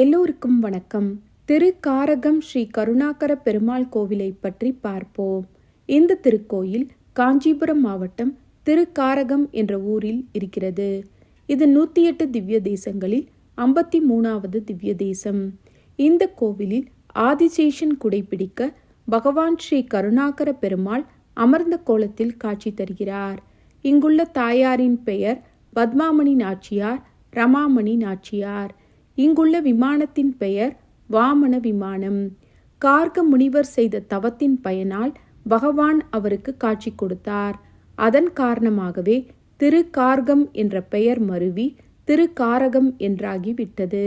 எல்லோருக்கும் வணக்கம். திருக்காரகம் ஸ்ரீ கருணாகர பெருமாள் கோவிலை பற்றி பார்ப்போம். இந்த திருக்கோயில் காஞ்சிபுரம் மாவட்டம் திருக்காரகம் என்ற ஊரில் இருக்கிறது. இது நூற்றி எட்டு திவ்ய தேசங்களில் ஐம்பத்தி மூணாவது திவ்ய தேசம். இந்த கோவிலில் ஆதிசேஷன் குடைப்பிடிக்க பகவான் ஸ்ரீ கருணாகர பெருமாள் அமர்ந்த கோலத்தில் காட்சி தருகிறார். இங்குள்ள தாயாரின் பெயர் பத்மாமணி நாச்சியார் ரமாமணி நாச்சியார். இங்குள்ள விமானத்தின் பெயர் வாமன விமானம். கார்க முனிவர் செய்த தவத்தின் பயனால் பகவான் அவருக்கு காட்சி கொடுத்தார். அதன் காரணமாகவே திரு கார்கம் என்ற பெயர் மருவி திரு காரகம் என்றாகிவிட்டது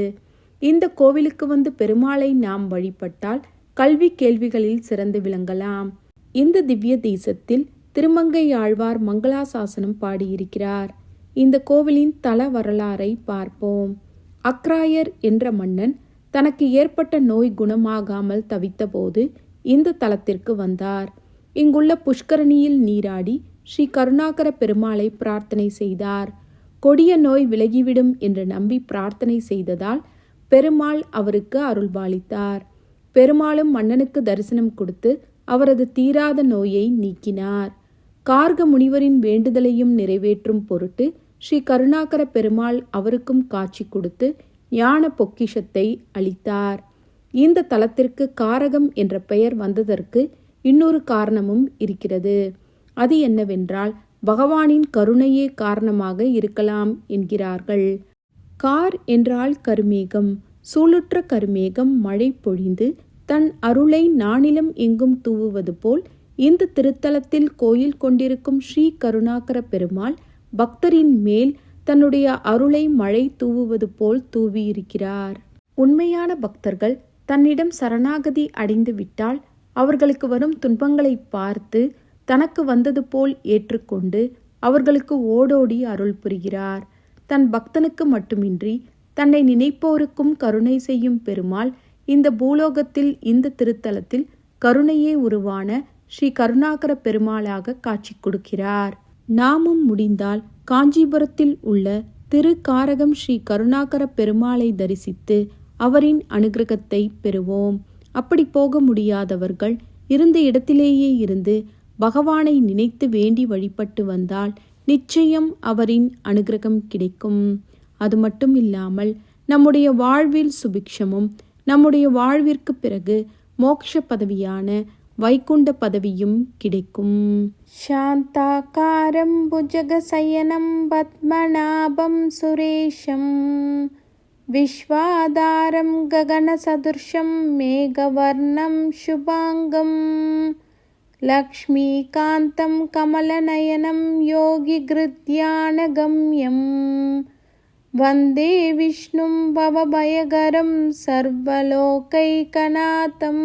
இந்த கோவிலுக்கு வந்து பெருமாளை நாம் வழிபட்டால் கல்வி கேள்விகளில் சிறந்து விளங்கலாம். இந்த திவ்ய தேசத்தில் திருமங்கை ஆழ்வார் மங்களாசாசனம் பாடியிருக்கிறார். இந்த கோவிலின் தல வரலாறை பார்ப்போம். அக்ராயர் என்ற மன்னன் தனக்கு ஏற்பட்ட நோய் குணமாகாமல் தவித்தபோது இந்த தலத்திற்கு வந்தார். இங்குள்ள புஷ்கரணியில் நீராடி ஸ்ரீ கருணாகர பெருமாளை பிரார்த்தனை செய்தார். கொடிய நோய் விலகிவிடும் என்று நம்பி பிரார்த்தனை செய்ததால் பெருமாள் அவருக்கு அருள்பாலித்தார் பெருமாளும் மன்னனுக்கு தரிசனம் கொடுத்து அவரது தீராத நோயை நீக்கினார். கார்க முனிவரின் வேண்டுதலையும் நிறைவேற்றும் பொருட்டு ஸ்ரீ கருணாகர பெருமாள் அவருக்கும் காட்சி கொடுத்து ஞான பொக்கிஷத்தை அளித்தார். இந்த தலத்திற்கு காரகம் என்ற பெயர் வந்ததற்கு இன்னொரு காரணமும் இருக்கிறது. அது என்னவென்றால் பகவானின் கருணையே காரணமாக இருக்கலாம் என்கிறார்கள். கார் என்றால் கருமேகம் சூளுற்ற கருமேகம் மழை பொழிந்து தன் அருளை நானிலம் எங்கும் தூவுவது போல் இந்த திருத்தலத்தில் கோயில் கொண்டிருக்கும் ஸ்ரீ கருணாகர பெருமாள் பக்தரின் மேல் தன்னுடைய அருளை மழை தூவுவது போல் தூவியிருக்கிறார். உண்மையான பக்தர்கள் தன்னிடம் சரணாகதி அடைந்து விட்டால் அவர்களுக்கு வரும் துன்பங்களை பார்த்து தனக்கு வந்தது போல் ஏற்றுக்கொண்டு அவர்களுக்கு ஓடோடி அருள் புரிகிறார். தன் பக்தனுக்கு மட்டுமின்றி தன்னை நினைப்போருக்கும் கருணை செய்யும் பெருமாள் இந்த பூலோகத்தில் இந்த திருத்தலத்தில் கருணையே உருவான ஸ்ரீ கருணாகர பெருமாளாக காட்சி கொடுக்கிறார். நாமும் முடிந்தால் காஞ்சிபுரத்தில் உள்ள திருக்காரகம் ஸ்ரீ கருணாகர பெருமாளை தரிசித்து அவரின் அனுகிரகத்தை பெறுவோம். அப்படி போக முடியாதவர்கள் இருந்த இடத்திலேயே இருந்து பகவானை நினைத்து வேண்டி வழிபட்டு வந்தால் நிச்சயம் அவரின் அனுகிரகம் கிடைக்கும். அது மட்டும் இல்லாமல் நம்முடைய வாழ்வில் சுபிக்ஷமும் நம்முடைய வாழ்விற்கு பிறகு மோட்ச பதவியான வைகுண்ட பதவியும் கிடைக்கும் சாந்தாக்காரம் புஜகசயனம் பத்மநாபம் சுரேஷம் விஸ்வாதாரம் ககனசதுர்ஷம் மேகவர்ணம் சுபாங்கம் லக்ஷ்மீகாந்தம் கமலநயனம் योगिगृध्यानगम्यम् वन्दे विष्णुं भवभयकरं सर्वलोकैकनाथम्